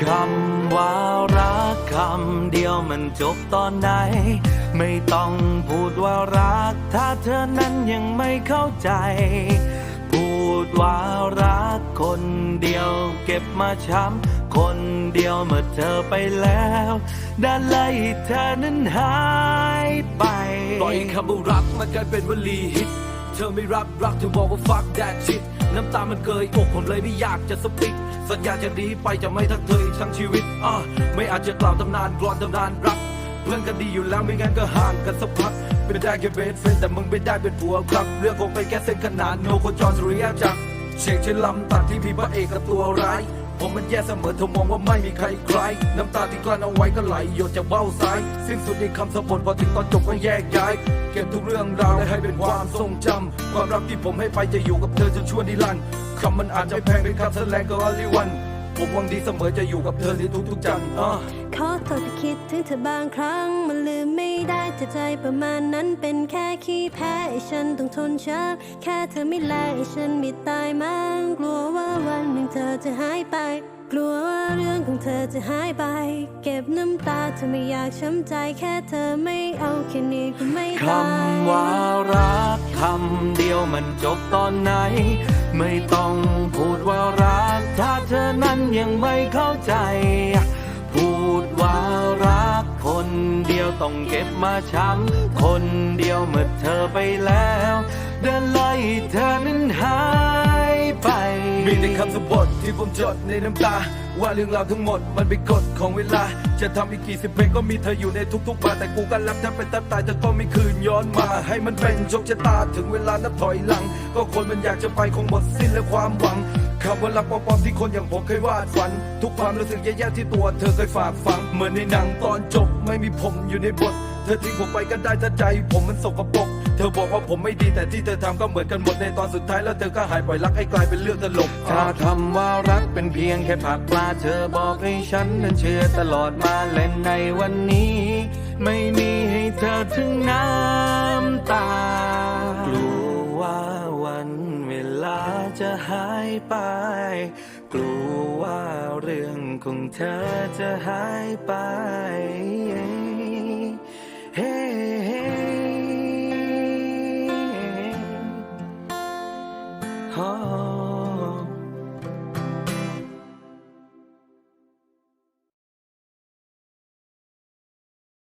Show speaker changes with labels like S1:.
S1: คำว่ารักคำเดียวมันจบตอนไหน ไม่ต้องพูดว่ารัก ถ้าเธอนั้นยังไม่เข้าใจ พูดว่ารักคนเดียวเก็บมาช้ำคนเดียวเมื่อเธอไปแล้วด้านไล่เธอนั้นหายไป
S2: ปล่อยคำว่ารักมันกลายเป็นวลีฮิต เธอไม่รับรักเธอบอกว่า fuck that shit น้ำตามันเกยอกผมเลยไม่อยากจะสปิกสัญญาจะดีไปจะไม่ทักเธออีกทั้งชีวิตอะไม่อาจจะกล่าวตำนานกรอนตำนานรัก เพื่อนกันดีอยู่แล้วไม่งั้นก็ห่างกันสักพักเป็นได้แค่เบสเฟนแต่มึงไม่ได้เป็นผัวครับ เรื่องคงเป็นแค่เส้นขนานโนโคจอรสุริยจักเช็คใช้ลำตัดที่พี่พระเอกกับตัวร้าย ผมมันแย่เสมอเธอมองว่าไม่มีใครใคร น้ำตาที่กลั้นเอาไว้ก็ไหลหยดจากเบ้าซ้าย สิ้นสุดในคำสะบดพอถึงตอนจบก็แยกย้าย เก็บทุกเรื่องราวและให้เป็นความทรงจำความรักที่ผมให้ไปจะอยู่กับเธอจนชั่วนิรันดร์คำมันอาจจะแพงเป็นคำแสลงก็อลิวันผมหวังดีเสมอจะอยู่กับเธอในทุกๆจันทร์อะ
S3: ขอโทษที่คิดถึงเธอบางครั้ง มันลืมไม่ได้แต่ใจประมาณนั้นเป็นแค่ขี้แพ้ฉันต้องทนช้ำแค่เธอไม่แลให้ฉันไม่ตายมั้งกลัว จะหายไป กลัวว่าเรื่องของเธอจะหายไป เก็บน้ำตาเธอไม่อยากช้ำใจแค่เธอไม่เอาแค่นี้ก็ไม่
S1: คำว่ารักคำเดียวมันจบตอนไหน ไม่ต้องพูดว่ารัก ถ้าเธอนั้นยังไม่เข้าใจ พูดว่ารักคนเดียวต้องเก็บมาช้ำคนเดียวเมื่อเธอไปแล้ว เดินไล่เธอนั้นหายำ
S2: สมบทที่ผมจดในน้ำตา ว่าเรื่องราวทั้งหมดมันเป็นกฎของเวลา จะทำอีกกี่สิบเพลงก็มีเธออยู่ในทุกๆบาทแต่กูก็รับแทบเป็นแทบตายแต่ก็ไม่คืนย้อนมา ให้มันเป็นโชคชะตาถึงเวลานับถอยหลัง ก็คนมันอยากจะไปคงหมดสิ้นและความหวังคำว่ารักปลอมๆที่คนอย่างผมเคยวาดฝัน ทุกความรู้สึกแย่ๆที่ตัวเธอเคยฝากฝัง เหมือนในหนังตอนจบไม่มีผมอยู่ในบท เธอทิ้งผมไปก็ได้ถ้าใจ ผมมันสกปรกเธอบอกว่าผมไม่ดีแต่ที่เธอทำก็เหมือนกันหมดในตอนสุดท้ายแล้วเธอก็หายปล่อยรักให้กลายเป็นเรื่องตลก
S1: ถ้าคำว่ารักเป็นเพียงแค่ผักปลาเธอบอกให้ฉันนั้นเชื่อตลอดมาเล่นในวันนี้ ไม่มีให้เธอถึงน้ำตา กลัวว่าวันเวลาจะหายไป กลัวว่าเรื่องของเธอจะหายไป